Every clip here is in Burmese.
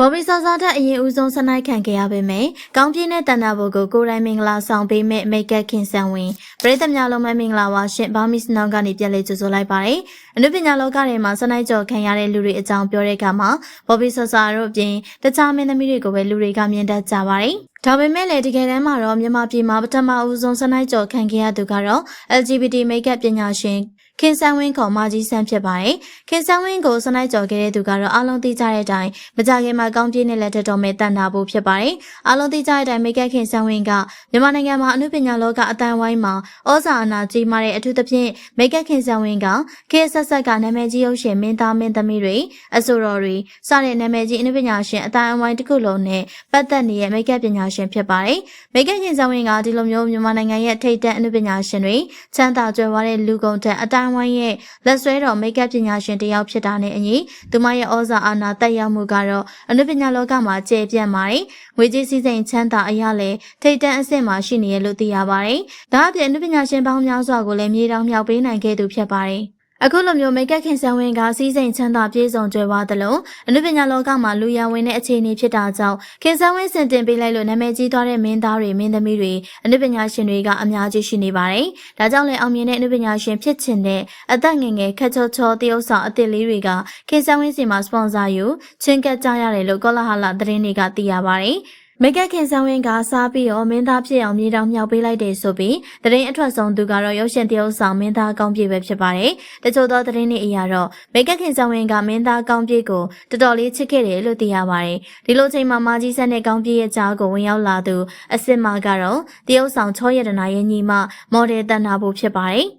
ဘော်ဘီဆာဆာတက်အရင်ဦးဆုံးဆနိုင်ခံခဲ့ရပေမယ့်ကောင်းပြင်းတဲ့တန်တာဘိုကိုကိုရိုင်းမင်္ဂလာဆောင်ပေးမဲ့မိတ်ကပ်ခင်ဆန်ဝင်ပရိသတ်များလုံးမမင်္ဂလာပါရှင်ဘာမစ်နောင်ကနေပြန်လေကြိုဆိုလိုက်ပါတယ်အနုပညာလောကထဲမှာဆနိုင်ကျော်ခံရတဲ့လူတွေအကြောင်းပြောတဲ့အခါမှာဘော်ဘီဆာဆာတို့အပြင်တခြားမင်းသမီးတွေကိုပဲလူတွေကမြင်တတ်ကြပါတယ်ဒါပေမဲ့လည်းတကယ်တမ်းမှာတော့မြန်မာပြည်မှာပထမဦးဆုံးဆနိုင်ကျော်ခံခဲ့ရသူကတော့ LGBT မိတ်ကပ်ပညာရှင် ခင်ဆန်းဝင်းခေါ်မာကြီးဆန်းဖြစ်ပါတယ်။ခင်ဆန်းဝင်းကိုစနိုက်ကြော်ခဲ့တဲ့သူကတော့အလုံးသိကြတဲ့အတိုင်းမကြခင်မှာကောင်းပြင်းနဲ့လက်ထက်တော်မဲ့တန်တာဖို့ဖြစ်ပါတယ်။အလုံးသိကြတဲ့အတိုင်းမိကက်ခင်ဆန်းဝင်းကမြန်မာနိုင်ငံမှာအမှုပညာလောကအတန်ဝိုင်းမှာဩဇာအာဏာကြီးမားတဲ့အထူးသဖြင့်မိကက်ခင်ဆန်းဝင်းကခေတ်ဆက်ဆက်ကနာမည်ကြီးရုပ်ရှင်မင်းသားမင်းသမီးတွေအဆိုတော်တွေစတဲ့နာမည်ကြီးအမှုပညာရှင်အတန်ဝိုင်းတစ်ခုလုံးနဲ့ပတ်သက်နေတဲ့မိကက်ပညာရှင်ဖြစ်ပါတယ်။မိကက်ခင်ဆန်းဝင်းကဒီလိုမျိုးမြန်မာနိုင်ငံရဲ့ထိပ်တန်းအမှုပညာရှင်တွေချမ်းသာကြွယ်ဝတဲ့လူကုန်တဲ့အတန်ဝိုင်းရဲ့လက်ဆွဲတော်မိတ်ကပ်ပညာရှင်တစ်ယောက်ဖြစ်တာနဲ့အညီသူမရဲ့ဩဇာအာဏာတက်ရောက်မှုကတော့အနုပညာလောကမှာကျယ်ပြန့်ပါတယ်။ငွေကြေးစည်းစိမ်ချမ်းသာအရာလဲထိတ်တန့်အဆင့်မှာရှိနေရလို့သိရပါတယ်။ဒါအပြင်အနုပညာရှင်ပေါင်းများစွာကိုလည်းမြေတောင်မြောက်ပေးနိုင်ခဲ့သူဖြစ်ပါတယ်။ အခုလိုမျိုးမိတ်ကပ်ခင်ဆန်ဝင်ကစီးစိမ်ချမ်းသာပြေဆုံးကြွယ်ဝသလိုအနုပညာလောကမှာလူရဝင်တဲ့အခြေအနေဖြစ်တာကြောင့်ခင်ဆန်ဝင်စင်တင်ပေးလိုက်လို့နာမည်ကြီးသွားတဲ့မင်းသားတွေမင်းသမီးတွေအနုပညာရှင်တွေကအများကြီးရှိနေပါတယ်။ဒါကြောင့်လည်းအောင်မြင်တဲ့အနုပညာရှင်ဖြစ်ချင်တဲ့အသက်ငယ်ငယ်ခက်ချောချောတရုပ်ဆောင်အသစ်လေးတွေကခင်ဆန်ဝင်စီမှာစပွန်ဆာယူချင်းကပ်ကြရတယ်လို့ကောလာဟလသတင်းတွေကသိရပါတယ်။ မိကခင်ဆောင်ရင်ကစားပြီးတော့မင်းသားဖြစ်အောင်မြေတောင်မြောက်ပေးလိုက်တယ်ဆိုပြီးတရင်အထွက်ဆုံးသူကတော့ရုပ်ရှင်တရုပ်ဆောင်မင်းသားကောင်းပြေပဲဖြစ်ပါတယ်။တချို့သောတရင်တွေအရာတော့မိကခင်ဆောင်ရင်ကမင်းသားကောင်းပြေကိုတော်တော်လေးချစ်ခဲ့တယ်လို့သိရပါတယ်။ဒီလိုချိန်မှာမာကြီးဆက်နဲ့ကောင်းပြေရဲ့ကြားကိုဝင်ရောက်လာသူအစ်စ်မကတော့တရုပ်ဆောင်ချောရတနာရဲ့ညီမမော်ဒယ်တန်နာဖို့ဖြစ်ပါတယ်။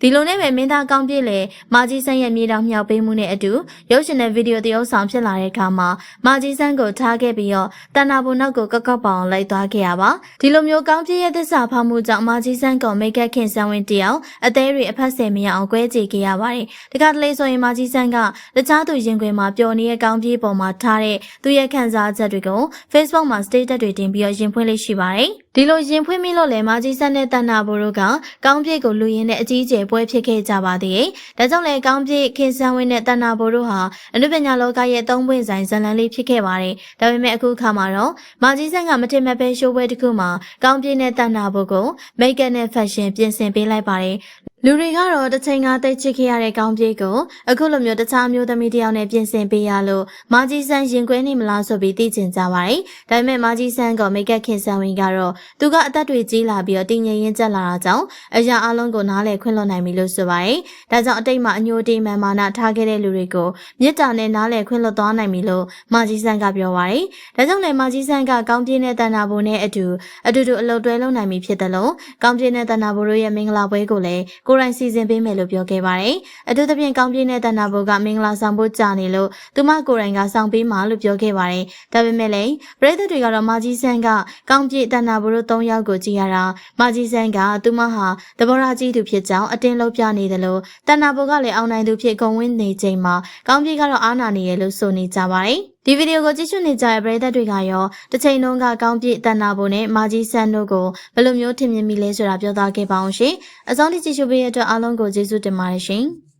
ဒီလိုနဲ့ပဲမင်းသားကောင်းပြည့်လေမာကြီးဆန်းရဲ့မြေတောင်မြောက်ပေးမှုနဲ့အတူရုပ်ရှင်တဲ့ဗီဒီယိုတရုပ်ဆောင်ဖြစ်လာတဲ့အခါမှာမာကြီးဆန်းကိုထားခဲ့ပြီးတော့တန်နာဘုံနောက်ကိုကောက်ကောက်ပေါအောင်လိုက်သွားခဲ့ရပါဒီလိုမျိုးကောင်းပြည့်ရဲ့သစ္စာဖောက်မှုကြောင့်မာကြီးဆန်းကမိတ်ကက်ခင်ဆန်းဝင်တယောက်အသေးတွေအဖက်ဆယ်မရအောင်ကွဲကြေခဲ့ရပါတယ်တခါတလေဆိုရင်မာကြီးဆန်းကတခြားသူရင်ခွင်မှာပျော်နေတဲ့ကောင်းပြည့်ပေါ်မှာထားတဲ့သူရဲ့ခံစားချက်တွေကို Facebook မှာ status တွေတင်ပြီးတော့ရင်ဖွင့်လေးရှိပါတယ်ဒီလိုရင်ဖွင့်မိလို့လေမာကြီးဆန်းနဲ့တန်နာဘိုတို့ကကောင်းပြည့်ကိုလူရင်းနဲ့အကြီးအကျယ်ပွဲဖြစ်ခဲ့ကြပါသေးတယ်။ဒါကြောင့်လေကောင်းပြည့်ခင်ဆန်းဝင်းနဲ့တန်နာဘိုတို့ဟာအနုပညာလောကရဲ့သုံးပွင့်ဆိုင်ဇာတ်လမ်းလေးဖြစ်ခဲ့ပါတယ်။ဒါပေမဲ့အခုအခါမှာတော့မာကြီးဆန်းကမထင်မဲ့ပဲရှိုးပွဲတစ်ခုမှာကောင်းပြည့်နဲ့တန်နာဘိုကိုမိတ်ကပ်နဲ့ဖက်ရှင်ပြင်ဆင်ပေးလိုက်ပါတယ်။ လူတွေကတော့တစ်ချိန်ကတိတ်ချစ်ခဲ့ရတဲ့ကောင်းပြေးကိုအခုလိုမျိုးတခြားမျိုးသမီးတယောက်နဲ့ပြင်ဆင်ပေးရလို့မာကြီးဆန်းရင်ခွဲနေမလားဆိုပြီးသိချင်ကြပါတယ်။ဒါပေမဲ့မာကြီးဆန်းကမိတ်ကပ်ခင်ဆန်ဝင်ကတော့သူကအသက်တွေကြီးလာပြီးတော့တင်းငယ်ရင်းကျက်လာတာကြောင့်အရာအလုံးကိုနားလည်ခွင့်လွှတ်နိုင်ပြီလို့ဆိုပါတယ်။ဒါကြောင့်အတိတ်မှာအညိုတေးမှန်မာနထားခဲ့တဲ့လူတွေကိုမေတ္တာနဲ့နားလည်ခွင့်လွှတ်သွားနိုင်ပြီလို့မာကြီးဆန်းကပြောပါတယ်။ဒါကြောင့်လည်းမာကြီးဆန်းကကောင်းပြေးနဲ့တန်နာဘိုနဲ့အတူအတူတူအလုပ်တွဲလုပ်နိုင်ပြီဖြစ်တယ်လို့ကောင်းပြေးနဲ့တန်နာဘိုတို့ရဲ့မင်္ဂလာပွဲကိုလည်းကိုရိုင်းစီစဉ်ပေးမယ်လို့ပြောခဲ့ပါတယ်။အထူးသဖြင့်ကောင်းပြည့်နဲ့တဏ္ဍာဘုကမင်္ဂလာဆောင်ဖို့ကြာနေလို့သူမကိုယ်တိုင်ကဆောင်ပေးမှာလို့ပြောခဲ့ပါတယ်။ဒါပေမဲ့လည်းပရိသတ်တွေကတော့မာကြီးဆန်းကကောင်းပြည့်တဏ္ဍာဘုတို့၃ယောက်ကိုကြည့်ရတာမာကြီးဆန်းကသူမဟာတဘောရာကြီးသူဖြစ်ကြောင်းအတင်းလုံးပြနေတယ်လို့တဏ္ဍာဘုကလည်းအောင်နိုင်သူဖြစ်ဂုံဝင်းနေချိန်မှာကောင်းပြည့်ကတော့အာနာနေရလို့ဆိုနေကြပါတယ်။ ဒီဗီဒီယိုကိုကြည့်ရှုနေကြတဲ့ပရိသတ်တွေကရောတစ်ချိန်လုံးကကောင်းပြည့်တန်နာဖို့နဲ့မာကြီးဆန်တို့ကိုဘယ်လိုမျိုးထင်မြင်မိလဲဆိုတာပြောသားခဲ့ပါအောင်ရှင်။အစောင့်တိကြည့်ရှုပေးတဲ့အတွက်အားလုံးကိုကျေးဇူးတင်ပါတယ်ရှင်။